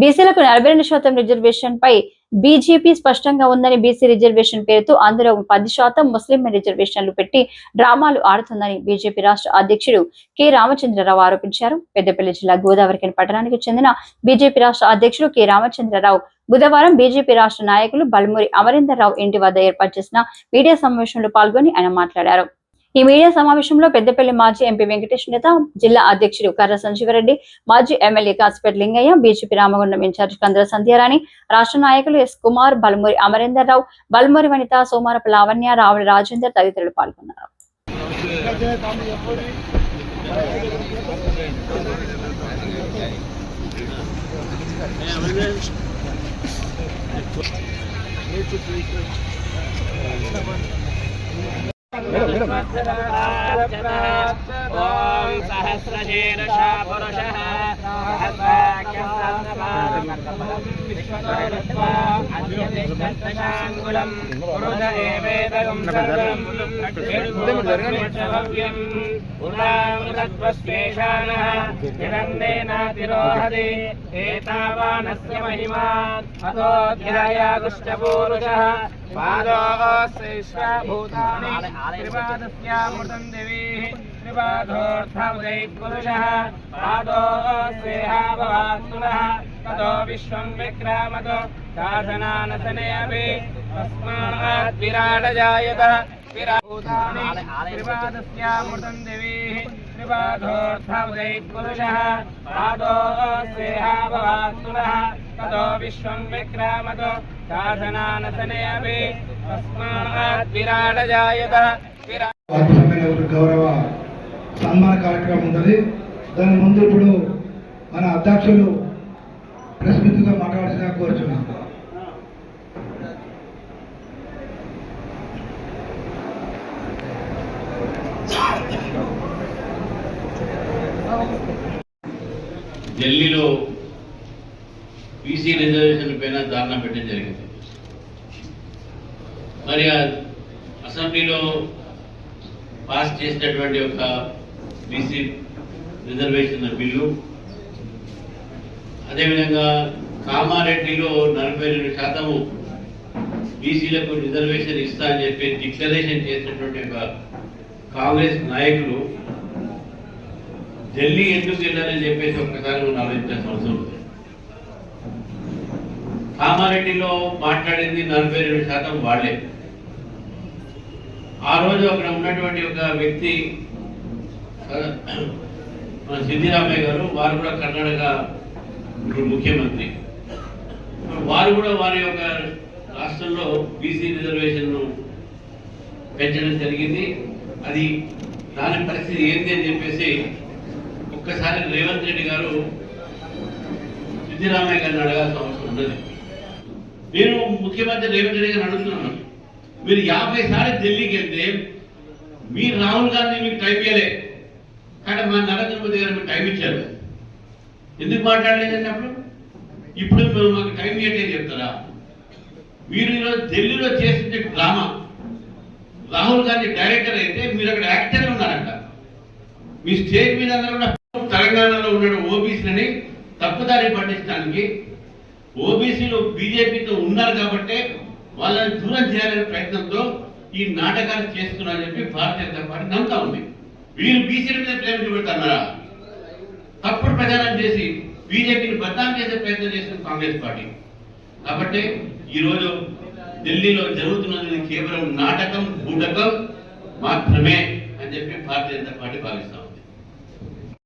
బీసీలకు నలభై రెండు శాతం రిజర్వేషన్ పై బీజేపీ స్పష్టంగా ఉందని బీసీ రిజర్వేషన్ పేరుతో అందులో పది శాతం ముస్లిం రిజర్వేషన్లు పెట్టి డ్రామాలు ఆడుతుందని బీజేపీ రాష్ట్ర అధ్యక్షుడు కె. రామచంద్రరావు ఆరోపించారు. పెద్దపల్లి జిల్లా గోదావరి పట్టణానికి చెందిన బీజేపీ రాష్ట్ర అధ్యక్షుడు కె. రామచంద్రరావు బుధవారం బీజేపీ రాష్ట్ర నాయకులు బల్మూరి అమరీందర్ రావు ఇంటి వద్ద ఏర్పాటు చేసిన మీడియా సమావేశంలో పాల్గొని ఆయన మాట్లాడారు. ఈ మీడియా సమావేశంలో పెద్దపల్లి మాజీ ఎంపీ వెంకటేష్ నేత జిల్లా అధ్యక్షుడు కర్ర సంజీవరెడ్డి మాజీ MLA Kasipet Lingaiah BJP Ramagundam incharge Kandra Sandhyarani రాష్ట్ర నాయకులు ఎస్ కుమార్ బల్మూరి అమరేందర్ రావు బల్మూరి వనిత సోమారపు లావణ్య రావుల రాజేందర్ తదితరులు పాల్గొన్నారు. ఓం సహస్రశీర్ష పురుష సహస్రాక్షంగులం పురుష ఏవేదం సర్వం ఉదామృతత్వస్వేషానః నిరందేనాతిరోహది ఏతావానస్య మహిమా అతోధ్యాయాగుష్టపూరుషः పాదోశ్రేష్ఠభూతాని త్రిపాదస్యామృతం पादोगश्रेष्ठभूतानि त्रिपादस्यामृतं देवीः त्रिपादोऽर्थमुदैः पुरुषः पादोगश्रेहाभवात्सुरः ततो विश्वं विक्रामत दासनानसने अपि तस्मात् विराटजायत विराभूतानि त्रिपादस्यामृतं देवीः त्रिपादोऽर्थमुदैः पुरुषः पादोगश्रेहाभवात्सुरः ततो विश्वं विक्रामत గౌరవ సన్మాన కార్యక్రమం ఉంటుంది దాని ముందు ఇప్పుడు మన అధ్యక్షులు ప్రెస్ మిత్రుగా మాట్లాడాల్సిన కోరుచున్నాం ఢిల్లీలో బీసీ రిజర్వేషన్ పైన ధారణ పెట్టడం జరిగింది. మరి అసెంబ్లీలో పాస్ చేసినటువంటి ఒక బీసీ రిజర్వేషన్ బిల్లు అదేవిధంగా కామారెడ్డిలో నలభై రెండు శాతము బీసీలకు రిజర్వేషన్ ఇస్తా అని చెప్పి డిక్లరేషన్ చేసినటువంటి ఒక కాంగ్రెస్ నాయకులు ఢిల్లీ ఎందుకు వెళ్ళాలని చెప్పేసి ఒక్కసారి మనం ఆలోచించాల్సిన అవసరం ఉంది. కామారెడ్డిలో మాట్లాడింది నలభై రెండు శాతం వాళ్ళే. ఆ రోజు అక్కడ ఉన్నటువంటి ఒక వ్యక్తి మన సిద్ధిరామయ్య గారు వారు కూడా కర్ణాటక ఇప్పుడు ముఖ్యమంత్రి. వారు కూడా వారి యొక్క రాష్ట్రంలో బీసీ రిజర్వేషన్ పెంచడం జరిగింది. అది దాని పరిస్థితి ఏంటి అని చెప్పేసి ఒక్కసారి రేవంత్ రెడ్డి గారు సిద్ధిరామయ్య గారిని అడగాల్సిన అవసరం ఉన్నది. నేను ముఖ్యమంత్రి రేవంత్ రెడ్డి గారు అడుగుతున్నాను. మీరు యాభై సార్లు ఢిల్లీకి వెళ్తే మీరు రాహుల్ గాంధీ మీకు టైం ఇవ్వలే కానీ మా నరేంద్ర మోదీ గారు మీకు టైం ఇచ్చారు. ఎందుకు మాట్లాడలేదండి అప్పుడు ఇప్పుడు మీరు మాకు టైం ఇవ్వట్లేదు చెప్తారా? మీరు ఈరోజు ఢిల్లీలో చేసిన డ్రామా. రాహుల్ గాంధీ డైరెక్టర్ అయితే మీరు అక్కడ యాక్టర్ ఉన్నారంట. మీ స్టేజ్ మీద అందరూ కూడా తెలంగాణలో ఉన్న ఓబీసీలని తప్పుదారి పట్టించడానికి ఓబీసీలు బీజేపీతో ఉన్నారు కాబట్టే వాళ్ళని దూరం చేయాలనే ప్రయత్నంతో ఈ నాటకాలు చేస్తున్నారని చెప్పి భారతీయ జనతా పార్టీ నమ్ముతా ఉంది. వీళ్ళు బీసీల మీద ప్రేమ చూపెడతారా? తప్పుడు ప్రచారం చేసి బీజేపీని బద్నాం చేసే ప్రయత్నం చేస్తుంది కాంగ్రెస్ పార్టీ. కాబట్టి ఈరోజు ఢిల్లీలో జరుగుతున్నది కేవలం నాటకం బూటకం మాత్రమే అని చెప్పి భారతీయ జనతా పార్టీ భావిస్తాం